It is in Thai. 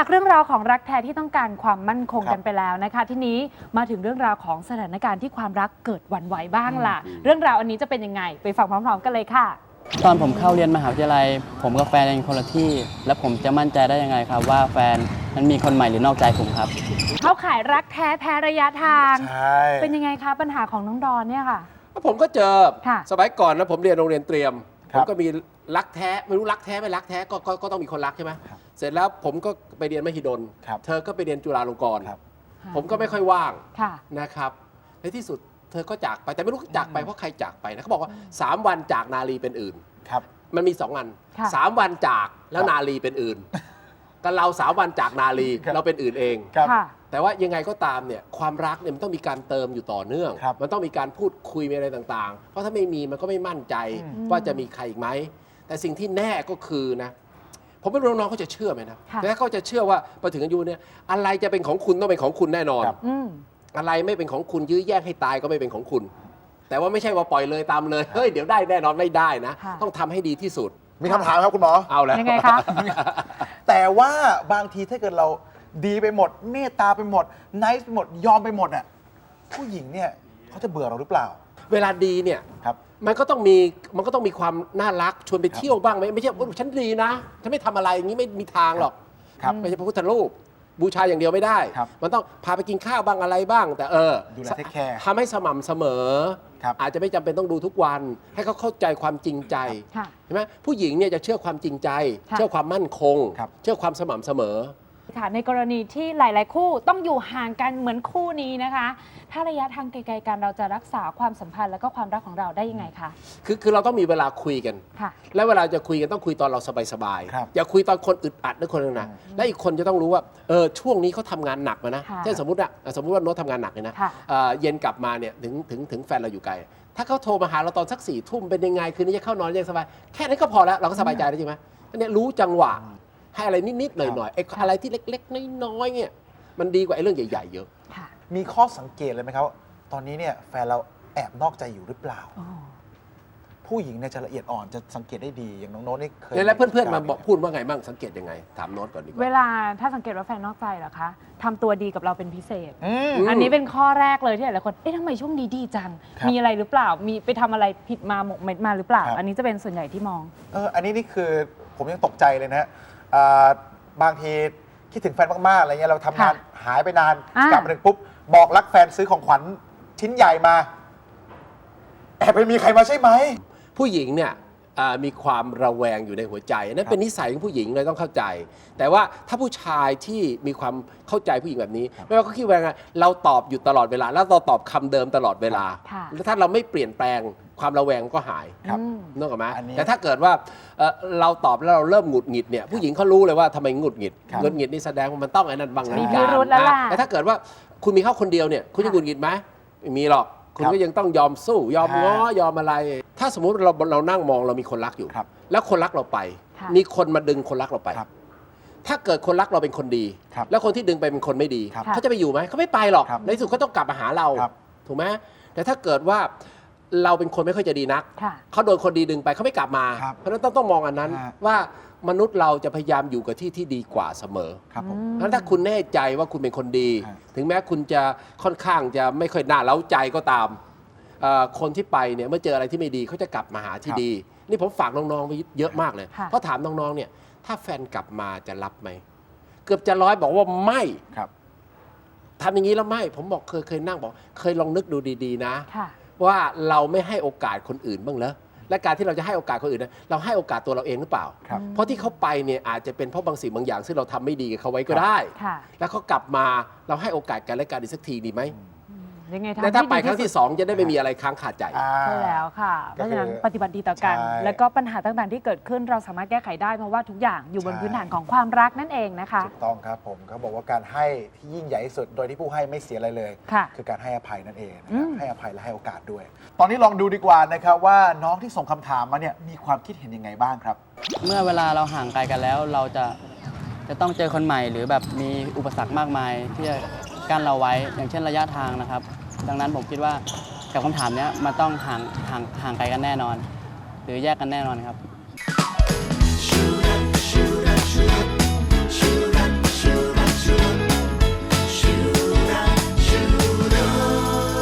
จากเรื่องราวของรักแท้ที่ต้องการความมั่นคงครับกันไปแล้วนะคะ ทีนี้มาถึงเรื่องราวของสถานการณ์ที่ความรักเกิดหวั่นไหวบ้างล่ะ เรื่องราวอันนี้จะเป็นยังไง ไปฟังพร้อมๆกันเลยค่ะ ตอนผมเข้าเรียนมหาวิทยาลัย ผมกับแฟนเป็นคนละที่ แล้วผมจะมั่นใจได้ยังไงครับ ว่าแฟนนั้นมีคนใหม่หรือนอกใจผมครับ เขาขายรักแท้แพ้ระยะทาง ใช่เป็นยังไงคะปัญหาของน้องดอนเนี่ยค่ะ ผมก็เจอ ค่ะ สมัยก่อนนะผมเรียนโรงเรียนเตรียมคผรับมก็มี รักแท้ไม่รู้รักแท้ไม่รักแท้ก็ก็ก็ต้องมีคนรักใช่ไหมครับเสร็จแล้วผมก็ไปเรียนมหิดล ครับเธอก็ไปเรียนจุฬาลงกรณ์ครับ ผมก็ไม่ค่อยว่างค่ะ นะครับในที่สุดเธอก็จากไปแต่ไม่รู้จากไปเพราะใครจากไปนะเขาบอกว่า3วันจากนาลีเป็นอื่น ครับ มันมี2อันค่ะ3วันจากแล้วครับนาลีเป็นอื่นก็เราสามวันจากนาลีครับ เราเป็นอื่นเอง ครับ ค่ะ แต่ว่ายังไงก็ตามเนี่ยความรักเนี่ยมันต้องมีการเติมอยู่ต่อเนื่อง ครับมันต้องมีการพูดคุยมีอะไรต่างๆ เพราะถ้าไม่มีมันก็ไม่มั่นใจอืม ว่าจะมีใครอีกไหม แต่สิ่งที่แน่ก็คือนะผมไม่รู้น้องๆเขาจะเชื่อไหมนะค่ะแต่ถ้าเขาจะเชื่อว่าพอถึงอายุเนี่ยอะไรจะเป็นของคุณต้องเป็นของคุณแน่นอนครับอืม อะไรไม่เป็นของคุณยื้อแย่งให้ตายก็ไม่เป็นของคุณ แต่ว่าไม่ใช่ว่าปล่อยเลยตามเลยเฮ้ยเดี๋ยวได้แน่นอนไม่ได้นะ ค่ะ ต้องทำให้ดีที่สุดมีคำถามครับคุณหมอ เอาแล้ว ยังไงคะ แต่ว่าบางทีถ้าเกิดเราดีไปหมด เมตตาไปหมดไนท์ไปหมดยอมไปหมดอะผู้หญิงเนี่ยเขาจะเบื่อเราหรือเปล่า เวลาดีเนี่ยครับ มันก็ต้องมีมันก็ต้องมีความน่ารักชวนไปเที่ยวบ้างไหมไม่ใช่ว่าฉันดีนะฉันไม่ทำอะไรอย่างนี้ไม่มีทางหรอกครับไม่ใช่พระพุทธรูปบูชาอย่างเดียวไม่ได้ ครับมันต้องพาไปกินข้าวบ้างอะไรบ้าง แต่เออดูแล take care ทำให้สม่ำเสมอ ครับ อาจจะไม่จำเป็นต้องดูทุกวัน ให้เขาเข้าใจความจริงใจ ค่ะ เห็นไหมผู้หญิงเนี่ยจะเชื่อความจริงใจ ค่ะ เชื่อความมั่นคง ครับ เชื่อความสม่ำเสมอ ค่ะในกรณีที่หลาย ๆ คู่ต้องอยู่ห่างกันเหมือนคู่นี้นะคะ ถ้าระยะทางไกลๆกันเราจะรักษาความสัมพันธ์และก็ความรักของเราได้ยังไงคะ คือคือเราต้องมีเวลาคุยกัน ค่ะ และเวลาจะคุยกันต้องคุยตอนเราสบายครับๆอย่าคุยตอนคนอึดอัดด้วยคนนึงนะและอีกคนจะต้องรู้ว่าเออช่วงนี้เขาทำงานหนักมานะค่ะเช่นสมมติอะสมมติว่าโน้ตทำงานหนักเลยนะค่ะเอ่อเย็นกลับมาเนี่ยถึงถึงถึงแฟนเราอยู่ไกล ถ้าเขาโทรมาหาเราตอนสักสี่ทุ่มเป็นยังไงคืนนี้จะเข้านอนยังสบายแค่นั้นก็พอแล้วเราก็สบายใจแล้วใช่ไหมอันเนี้ยรู้จังหวะ ให้อะไรนิดๆหน่อยๆไอ้อะไรที่เล็ก ๆ น้อยๆเนี่ยมันดีกว่าไอ้เรื่องใหญ่ ๆ เยอะค่ะมีข้อสังเกตเลยไหมครับว่าตอนนี้เนี่ยแฟนเราแอบนอกใจอยู่หรือเปล่าอ๋อผู้หญิงเนี่ยจะละเอียดอ่อนจะสังเกตได้ดีอย่างน้องโน้ตนี่เคยแล้วเพื่อนๆมาบอกพูดพูดว่าไงบ้างสังเกตยังไง ถามโน้ตก่อนดีกเวว่าลาถ้าสังเกตว่าแฟนนอกใจเหรอคะทำตัวดีกับเราเป็นพิเศษอืมมอันนี้เป็นข้อแรกเลยที่หลายๆคน เอ๊ะทำไมช่วงนี้ดีจังครับมีอะไรหรือเปล่า มีไปทำอะไรผิดมาหมกเม็ดมาหรือเปล่าครับอันนี้จะเป็นส่วนใหญ่ที่มอง เออ อันนี้นี่คือผมยังตกใจเลยนะฮะ อ่าบางทีคิดถึงแฟนมากๆอะไรเงี้ยเราทำงานค่ะหายไปนานอ่ากลับมาถึงปุ๊บบอกรักแฟนซื้อของขวัญชิ้นใหญ่มาแอบไปมีใครมาใช่ไหม ผู้หญิงเนี่ยอ่ามีความระแวงอยู่ในหัวใจนั่ครันบเป็นนิสัยของผู้หญิงเลยต้องเข้าใจ แต่ว่าถ้าผู้ชายที่มีความเข้าใจผู้หญิงแบบนี้ ไม่ว่าเขาคิดว่าไงเราตอบอยู่ตลอดเวลา แล้วเราตอบคำเดิมตลอดเวลาค่ะ แล้วถ้าเราไม่เปลี่ยนแปลง ความระแวงก็หายครับอืมนึกออกไหมอันนี้แต่ถ้าเกิดว่าเอ่อเราตอบแล้วเราเริ่มหงุดหงิดเนี่ยผู้หญิงเขารู้เลยว่าทำไมหงุดหงิดครับ หงุดหงิดนี่แสดงว่ามันต้องไอ้นั่นบางมีอย่างพิรุธแล้วล่ะ แต่ถ้าเกิดว่าคุณมีเขาคนเดียวเนี่ยคุณจะค่ะหงุดหงิดไหมไม่มีหรอกคุณครับก็ยังต้องยอมสู้ ยอมฮะง้อยอมอะไร ถ้าสมมุติเราเรานั่งมองเรามีคนรักอยู่ ครับแล้วคนรักเราไป ค่ะ มีคนมาดึงคนรักเราไป ครับถ้าเกิดคนรักเราเป็นคนดี ครับแล้วคนที่ดึงไปเป็นคนไม่ดี ครับเขาจะไปอยู่ไหมเขาไม่ไปหรอก ครับในที่สุดเขาต้องกลับมาหาเรา ครับ ถูกไหมแต่ถ้าเกิดว่า เราเป็นคนไม่ค่อยจะดีนัก ค่ะ เขาโดนคนดีดึงไปเขาไม่กลับมา ครับเพราะฉะนั้นต้องต้องมองอันนั้นฮะ ว่ามนุษย์เราจะพยายามอยู่กับที่ที่ดีกว่าเสมอ ครับผมอืมเพราะฉะนั้นถ้าคุณแน่ใจว่าคุณเป็นคนดี ฮะ ถึงแม้คุณจะค่อนข้างจะไม่ค่อยน่าเล้าใจก็ตามเอ่อคนที่ไปเนี่ยเมื่อเจออะไรที่ไม่ดีเขาจะกลับมาหาที่ดี นี่ผมฝากน้องๆไว้เยอะมากเลย ค่ะ เพราะถามน้องๆเนี่ยถ้าแฟนกลับมาจะรับไหม เกือบจะร้อยบอกว่าไม่ครับ ทำอย่างนี้แล้วไม่ ผมบอกเคยเคยนั่งบอก เคยลองนึกดูดีๆนะ ค่ะ ว่าเราไม่ให้โอกาสคนอื่นบ้างเหรอและการที่เราจะให้โอกาสคนอื่นนะเราให้โอกาสตัวเราเองหรือเปล่า ครับเพราะที่เขาไปเนี่ยอาจจะเป็นเพราะบางสิ่งบางอย่าง ซึ่งเราทำไม่ดีกับเขาไว้ก็ครับได้ ค่ะ แล้วเขากลับมาเราให้โอกาสกันและกันอีกสักทีดีไหม อืม ยังไงทำและถ้าไปให้ดีครั้งที่สองจะได้ไม่มีอะไรค้างคาใจ อ่า ใช่แล้วค่ะ เพก็ราะคือฉะนั้นปฏิบัติดีต่อกัน ใช่ แล้วก็ปัญหาต่างๆที่เกิดขึ้นเราสามารถแก้ไขได้เพราะว่าทุกอย่างอยู่บนใช่พื้นฐานของความรักนั่นเองนะคะ ถูกต้องครับผมเขาบอกว่าการให้ที่ยิ่งใหญ่ที่สุดโดยที่ผู้ให้ไม่เสียอะไรเลย ค่ะ คือการให้อภัยนั่นเองนะอืครับม ให้อภัยและให้โอกาสด้วย ตอนนี้ลองดูดีกว่านะครับว่าน้องที่ส่งคำถามมาเนี่ยมีความคิดเห็นยังไงบ้างครับ เมื่อเวลาเราห่างไกลกันแล้ว เราจะจะต้องเจอคนใหม่ หรือแบบมีอุปสรรคมากมายที่จะ กั้นเราไว้ อย่างเช่นระยะทางนะครับ ดังนั้นผมคิดว่ากับคำถามนี้มันต้องห่างห่างห่างไกลกันแน่นอน หรือแยกกันแน่นอนครับ